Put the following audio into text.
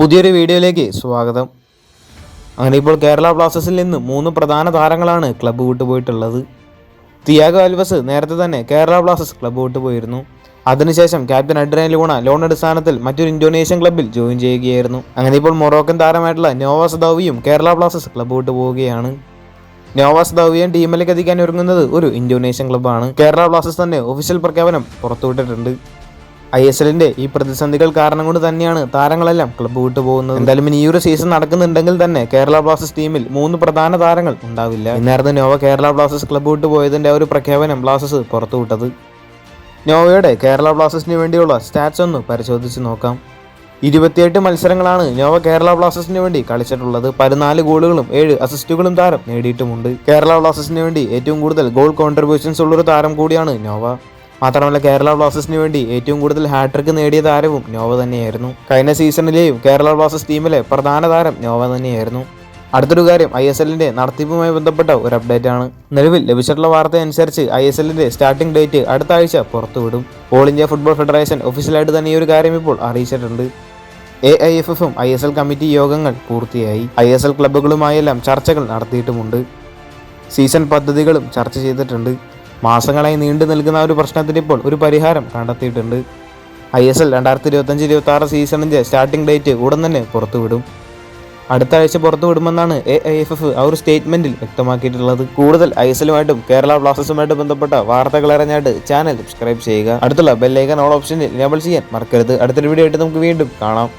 പുതിയൊരു വീഡിയോയിലേക്ക് സ്വാഗതം. അങ്ങനെ ഇപ്പോൾ കേരള ബ്ലാസ്റ്റേഴ്സിൽ നിന്ന് മൂന്ന് പ്രധാന താരങ്ങളാണ് ക്ലബ്ബ് വിട്ടുപോയിട്ടുള്ളത് തിയാഗോ അൽവസ് നേരത്തെ തന്നെ കേരള ബ്ലാസ്റ്റേഴ്സ് ക്ലബ്ബ് വിട്ടുപോയിരുന്നു അതിനുശേഷം ക്യാപ്റ്റൻ അഡ്രൈൻ ലൂണ ലോൺ അടിസ്ഥാനത്തിൽ മറ്റൊരു ഇന്തോനേഷ്യൻ ക്ലബ്ബിൽ ജോയിൻ ചെയ്യുകയായിരുന്നു. അങ്ങനെ ഇപ്പോൾ മൊറോക്കൻ താരമായിട്ടുള്ള നോവാസ് ദൗവിയും കേരള ബ്ലാസ്റ്റേഴ്സ് ക്ലബ്ബ് വിട്ടു പോവുകയാണ്. നോവാസ് ദൗവിയൻ ടീമിലേക്ക് എത്തിക്കാൻ ഒരുങ്ങുന്നത് ഒരു ഇന്തോനേഷ്യൻ ക്ലബ്ബാണ്. കേരള ബ്ലാസ്റ്റേഴ്സ് തന്നെ ഒഫീഷ്യൽ പ്രഖ്യാപനം പുറത്തുവിട്ടിട്ടുണ്ട്. ഐ എസ് എല്ലിന്റെ ഈ പ്രതിസന്ധികൾ കാരണം കൊണ്ട് തന്നെയാണ് താരങ്ങളെല്ലാം ക്ലബ്ബ് വിട്ടു പോകുന്നത്. എന്തായാലും ഇനി ഈ ഒരു സീസൺ നടക്കുന്നുണ്ടെങ്കിൽ തന്നെ കേരള ബ്ലാസ്റ്റേഴ്സ് ടീമിൽ മൂന്ന് പ്രധാന താരങ്ങൾ ഉണ്ടാവില്ല. ഇന്നായിരുന്നു നോവ കേരള ബ്ലാസ്റ്റേഴ്സ് ക്ലബ്ബ് വിട്ടു പോയതിന്റെ ഒരു പ്രഖ്യാപനം ബ്ലാസ്റ്റേഴ്സ് പുറത്തുവിട്ടത് നോവയുടെ കേരള ബ്ലാസ്റ്റേഴ്സിന് വേണ്ടിയുള്ള സ്റ്റാറ്റ്സ് ഒന്ന് പരിശോധിച്ച് നോക്കാം. ഇരുപത്തിയെട്ട് മത്സരങ്ങളാണ് നോവ കേരള ബ്ലാസ്റ്റേഴ്സിന് വേണ്ടി കളിച്ചിട്ടുള്ളത്. പതിനാല് ഗോളുകളും ഏഴ് അസിസ്റ്റുകളും താരം നേടിയിട്ടുമുണ്ട്. കേരള ബ്ലാസ്റ്റേഴ്സിന് വേണ്ടി ഏറ്റവും കൂടുതൽ ഗോൾ കോൺട്രിബ്യൂഷൻസ് ഉള്ളൊരു താരം കൂടിയാണ് നോവ. മാത്രമല്ല കേരള ബ്ലാസ്റ്റേഴ്സിന് വേണ്ടി ഏറ്റവും കൂടുതൽ ഹാട്രിക് നേടിയ താരവും നോവ തന്നെയായിരുന്നു. കഴിഞ്ഞ സീസണിലെയും കേരള ബ്ലാസ്റ്റേഴ്സ് ടീമിലെ പ്രധാന താരം നോവ തന്നെയായിരുന്നു. അടുത്തൊരു കാര്യം ഐ എസ് എല്ലിന്റെ നടത്തിപ്പുമായി ബന്ധപ്പെട്ട ഒരു അപ്ഡേറ്റ് ആണ് നിലവിൽ ലഭിച്ചിട്ടുള്ള വാർത്ത അനുസരിച്ച് ഐ എസ് എല്ലിന്റെ സ്റ്റാർട്ടിംഗ് ഡേറ്റ് അടുത്ത ആഴ്ച പുറത്തുവിടും. ഓൾ ഇന്ത്യ ഫുട്ബോൾ ഫെഡറേഷൻ ഒഫീഷ്യലായിട്ട് തന്നെ ഈ ഒരു കാര്യം ഇപ്പോൾ അറിയിച്ചിട്ടുണ്ട്. എ ഐ എഫ് എഫും ഐ എസ് എൽ കമ്മിറ്റി യോഗങ്ങൾ പൂർത്തിയായി. ഐ എസ് എൽ ക്ലബ്ബുകളുമായെല്ലാം ചർച്ചകൾ നടത്തിയിട്ടുമുണ്ട്. സീസൺ പദ്ധതികളും ചർച്ച ചെയ്തിട്ടുണ്ട്. മാസങ്ങളായി നീണ്ടു നിൽക്കുന്ന ഒരു പ്രശ്നത്തിന് ഇപ്പോൾ ഒരു പരിഹാരം കണ്ടെത്തിയിട്ടുണ്ട്. ഐ എസ് എൽ രണ്ടായിരത്തി ഇരുപത്തഞ്ച് ഇരുപത്തി ആറ് സീസണിന്റെ സ്റ്റാർട്ടിംഗ് ഡേറ്റ് ഉടൻ തന്നെ പുറത്തുവിടും. അടുത്ത ആഴ്ച പുറത്തുവിടുമെന്നാണ് എ ഐ എഫ് എഫ് ആ ഒരു സ്റ്റേറ്റ്മെന്റിൽ വ്യക്തമാക്കിയിട്ടുള്ളത്. കൂടുതൽ ഐ എസ് എല്ലുമായിട്ടും കേരള ബ്ലാസ്റ്റേഴ്സുമായിട്ട് ബന്ധപ്പെട്ട വാർത്തകൾ അറിഞ്ഞായിട്ട് ചാനൽ സബ്സ്ക്രൈബ് ചെയ്യുക. അടുത്തുള്ള ബെല്ലൈക്കൻ ഓൾ ഓപ്ഷനിൽ എനേബിൾ ചെയ്യാൻ മറക്കരുത്. അടുത്തൊരു വീഡിയോ ആയിട്ട് നമുക്ക് വീണ്ടും കാണാം.